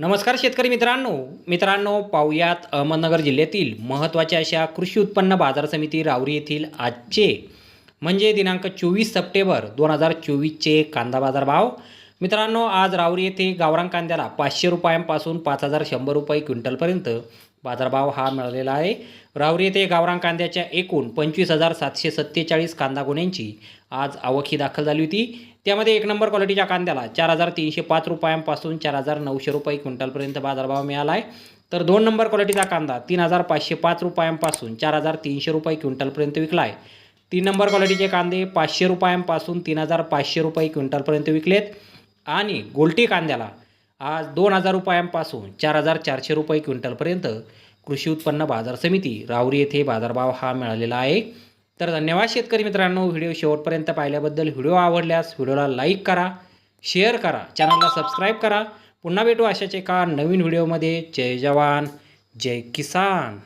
नमस्कार शेतकरी मित्रांनो. मित्रांनो पाहुयात अहमदनगर जिल्ह्यातील महत्त्वाच्या अशा कृषी उत्पन्न बाजार समिती रावरी येथील आजचे म्हणजे दिनांक चोवीस सप्टेंबर दोन हजार चोवीसचे कांदा बाजार भाव मित्रांनो आज रावरी येथे गावरान कांद्याला पाचशे रुपयांपासून पाच हजार शंभर रुपये क्विंटलपर्यंत बाजारभाव हा मिळालेला आहे. रावरी येथे गावरान कांद्याच्या एकूण पंचवीस हजार सातशे सत्तेचाळीस कांदा गुन्ह्यांची आज आवक ही दाखल झाली होती. त्यामध्ये एक नंबर क्वालिटीच्या कांद्याला चार हजार तीनशे पाच रुपयांपासून चार हजार नऊशे रुपये क्विंटलपर्यंत बाजारभाव मिळाला आहे. तर दोन नंबर क्वालिटीचा कांदा तीन हजार पाचशे पाच रुपयांपासून चार हजार तीनशे रुपये क्विंटलपर्यंत विकला आहे. तीन नंबर क्वालिटीचे कांदे पाचशे रुपयांपासून तीन हजार पाचशे रुपये क्विंटलपर्यंत विकलेत. आणि गोल्टी कांद्याला आज दोन हजार रुपयांपासून चार हजार चारशे रुपये क्विंटलपर्यंत कृषी उत्पन्न बाजार समिती राहुरी येथे बाजारभाव हा मिळालेला आहे. तर धन्यवाद शेतकरी मित्रांनो व्हिडिओ शेवटपर्यंत पाहिल्याबद्दल. व्हिडिओ आवडल्यास व्हिडिओला लाईक करा शेअर करा चॅनलला सबस्क्राईब करा. पुन्हा भेटू अशाच एका नवीन व्हिडिओमध्ये. जय जवान जय किसान.